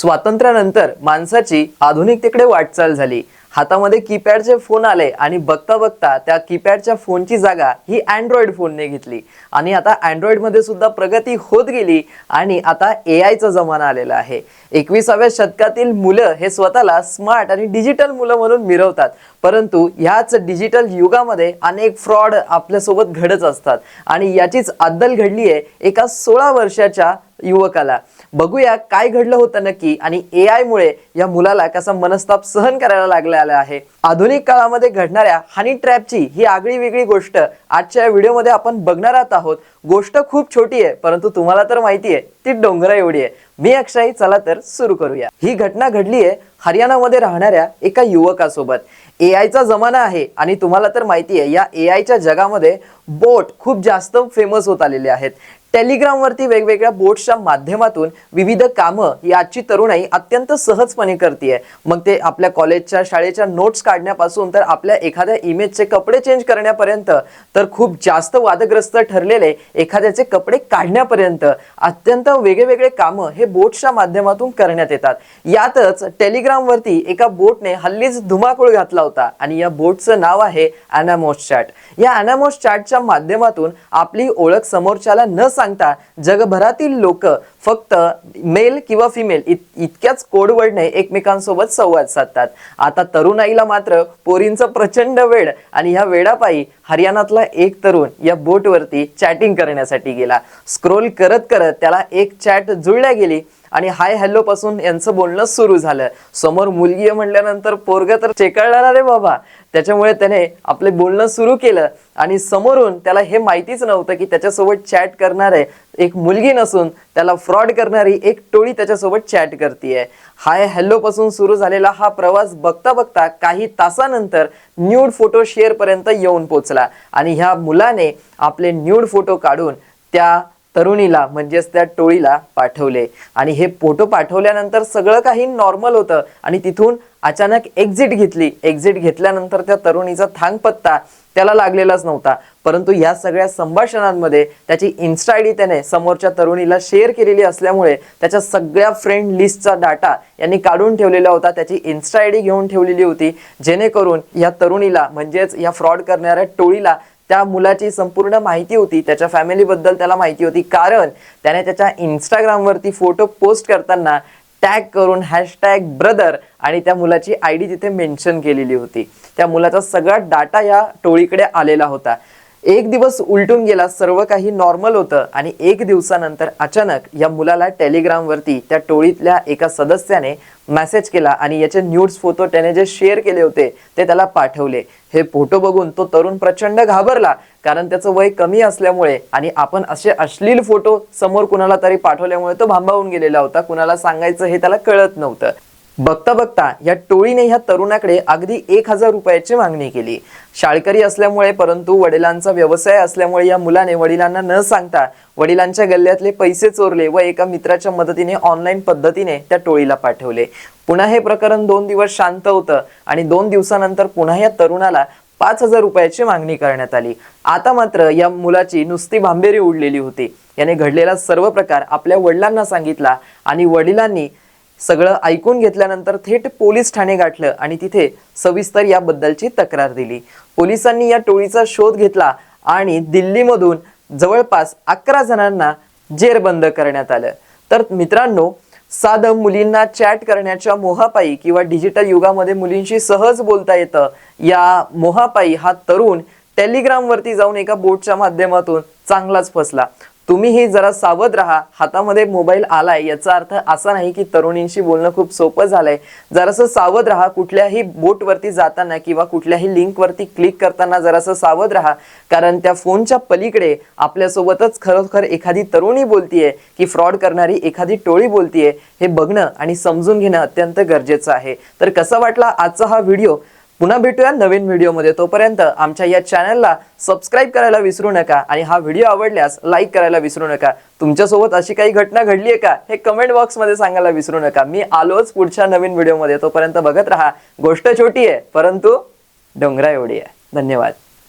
स्वातंत्र्यानंतर माणसाची आधुनिकतेकडे वाटचाल झाली. हातामध्ये कीपॅडचे फोन आले आणि बघता बघता त्या कीपॅडच्या फोनची जागा ही अँड्रॉइड फोनने घेतली. आणि आता अँड्रॉइडमध्ये सुद्धा प्रगती होत गेली आणि आता ए आयचा जमाना आलेला आहे. एकविसाव्या शतकातील मुलं हे स्वतःला स्मार्ट आणि डिजिटल मुलं म्हणून मिरवतात. परंतु ह्याच डिजिटल युगामध्ये अनेक फ्रॉड आपल्यासोबत घडत असतात. आणि याचीच अद्दल घडली आहे एका सोळा वर्षाच्या युवकाला. बघूया काय घडलं होतं नक्की आणि ए आय मुळे या मुलाला कसा मनस्ताप सहन करायला लागलेला आहे. आधुनिक काळामध्ये घडणाऱ्या हनी ट्रॅपची ही आगळी वेगळी गोष्ट आजच्या व्हिडिओमध्ये आपण बघणार आहोत. गोष्ट खूप छोटी आहे परंतु तुम्हाला तर माहिती आहे ती डोंगरा एवढी आहे. मी अक्षय चला तर सुरू करूया. ही घटना घडली आहे हरियाणामध्ये राहणाऱ्या एका युवकासोबत. ए आयचा जमाना आहे आणि तुम्हाला तर माहिती आहे या ए आयच्या जगामध्ये बोट खूप जास्त फेमस होत आलेले आहेत. टेलिग्रामवरती वेगवेगळ्या बोट्सच्या माध्यमातून विविध कामं याची तरुणाई अत्यंत सहजपणे करते मग ते आपल्या कॉलेजच्या शाळेच्या नोट्स काढण्यापासून तर आपल्या एखाद्या इमेजचे कपडे चेंज करण्यापर्यंत तर खूप जास्त वादग्रस्त ठरलेले एखाद्याचे कपडे काढण्यापर्यंत अत्यंत वेगळे वेगळे कामं हे बोट्सच्या माध्यमातून करण्यात येतात. यातच टेलिग्रामवरती एका बोटने हल्लीच धुमाकूळ घातला होता आणि या बोटचं नाव आहे अनामोस चॅट या अनामोस चॅटच्या माध्यमातून आपली ओळख समोरच्याला न सांगता जगभरातील लोक फक्त मेल किंवा फिमेल इत इतक्याच कोडवर्डने एकमेकांसोबत संवाद साधतात. आता तरुणाईला मात्र पोरींचा प्रचंड वेळ आणि ह्या वेळापायी हरियाणातला एक तरुण या बोटवरती चॅटिंग करण्यासाठी गेला. स्क्रोल करत करत त्याला एक चॅट जुळल्या गेली. आणि हाय हॅलो पासून यांचं बोलणं सुरू झालं. समोर मुलगी आहे म्हणल्यानंतर पोरग तर चेकळणार रे बाबा. त्याच्यामुळे त्याने आपले बोलणं सुरू केलं. आणि समोरून त्याला हे माहितीच नव्हतं की त्याच्यासोबत चॅट करणारे एक मुलगी नसून त्याला फ्रॉड करणारी एक टोळी त्याच्यासोबत चॅट करते हाय हॅलो पासून सुरू झालेला हा प्रवास बघता बघता काही तासानंतर न्यूड फोटो शेअर पर्यंत येऊन पोचला. आणि ह्या मुलाने आपले न्यूड फोटो काढून त्या तरुणीला म्हणजेच त्या टोळीला पाठवले. आणि हे फोटो पाठवल्यानंतर सगळं काही नॉर्मल होतं. आणि तिथून अचानक एक्झिट घेतली. एक्झिट घेतल्यानंतर त्या तरुणीचा थांग पत्ता त्याला लागलेलाच नव्हता. परंतु या सगळ्या संभाषणांमध्ये त्याची इन्स्टा आय डी त्याने समोरच्या तरुणीला शेअर केलेली असल्यामुळे त्याच्या सगळ्या फ्रेंड लिस्टचा डाटा यांनी काढून ठेवलेला होता. त्याची इन्स्टा आय डी घेऊन ठेवलेली होती. जेणेकरून या तरुणीला म्हणजेच या फ्रॉड करणाऱ्या टोळीला त्या मुलाची संपूर्ण माहिती होती त्याच्या फॅमिलीबद्दल त्याला माहिती होती. कारण त्याने त्याच्या इंस्टाग्रामवरती फोटो पोस्ट करताना टॅग करून हॅशटॅग ब्रदर आणि त्या मुलाची आय डी तिथे मेन्शन केलेली होती. त्या मुलाचा सगळा डाटा या टोळीकडे आलेला होता. एक दिवस उलटून गेला सर्व काही नॉर्मल होतं आणि एक दिवसानंतर अचानक या मुलाला टेलिग्रामवरती त्या टोळीतल्या एका सदस्याने मेसेज केला आणि याचे न्यूड्स फोटो त्याने जे शेअर केले होते ते त्याला पाठवले. हे फोटो बघून तो तरुण प्रचंड घाबरला कारण त्याचं वय कमी असल्यामुळे आणि आपण असे अश्लील फोटो समोर कुणाला तरी पाठवल्यामुळे तो भांबावून गेलेला होता. कुणाला सांगायचं हे त्याला कळत नव्हतं. बघता बघता या टोळीने ह्या तरुणाकडे अगदी एक हजार रुपयाची मागणी केली. शाळकरी असल्यामुळे परंतु वडिलांचा व्यवसाय असल्यामुळे या मुलाने वडिलांना न सांगता वडिलांच्या गल्ल्यातले पैसे चोरले व एका मित्राच्या मदतीने ऑनलाईन पद्धतीने त्या टोळीला पाठवले. पुन्हा हे प्रकरण दोन दिवस शांत होतं आणि दोन दिवसानंतर पुन्हा या तरुणाला पाच हजार रुपयाची मागणी करण्यात आली. आता मात्र या मुलाची नुसती भांबेरी उडलेली होती. याने घडलेला सर्व प्रकार आपल्या वडिलांना सांगितला आणि वडिलांनी सगळं ऐकून घेतल्यानंतर थेट पोलीस ठाणे गाठलं आणि तिथे सविस्तर याबद्दलची तक्रार दिली. पोलिसांनी या टोळीचा शोध घेतला आणि दिल्लीमधून जवळपास अकरा जणांना जेरबंद करण्यात आलं. तर मित्रांनो साधं मुलींना चॅट करण्याच्या मोहापायी किंवा डिजिटल युगामध्ये मुलींशी सहज बोलता येतं या मोहापायी हा तरुण टेलिग्रामवरती जाऊन एका बोटच्या माध्यमातून चांगलाच फसला. तुम्हीही जरा सावध राहा. हातामध्ये मोबाईल आलाय याचा अर्थ असा नाही की तरुणींशी बोलणं खूप सोपं झालंय. जरासं सावध राहा कुठल्याही बोटवरती जाताना किंवा कुठल्याही लिंकवरती क्लिक करताना जरासं सावध राहा. कारण त्या फोनच्या पलीकडे आपल्यासोबतच खरोखर एखादी तरुणी बोलतीये की फ्रॉड करणारी एखादी टोळी बोलतीये हे बघणं आणि समजून घेणं अत्यंत गरजेचं आहे. तर कसा वाटला आजचा हा व्हिडिओ? पुन्हा भेटूया नवीन व्हिडिओमध्ये. तोपर्यंत आमच्या या चॅनलला सबस्क्राईब करायला विसरू नका आणि हा व्हिडिओ आवडल्यास लाईक करायला विसरू नका. तुमच्यासोबत अशी काही घटना घडली आहे का हे कमेंट बॉक्समध्ये सांगायला विसरू नका. मी आलोच पुढच्या नवीन व्हिडिओमध्ये. तोपर्यंत बघत राहा. गोष्ट छोटी आहे परंतु डोंगरा एवढी आहे. धन्यवाद.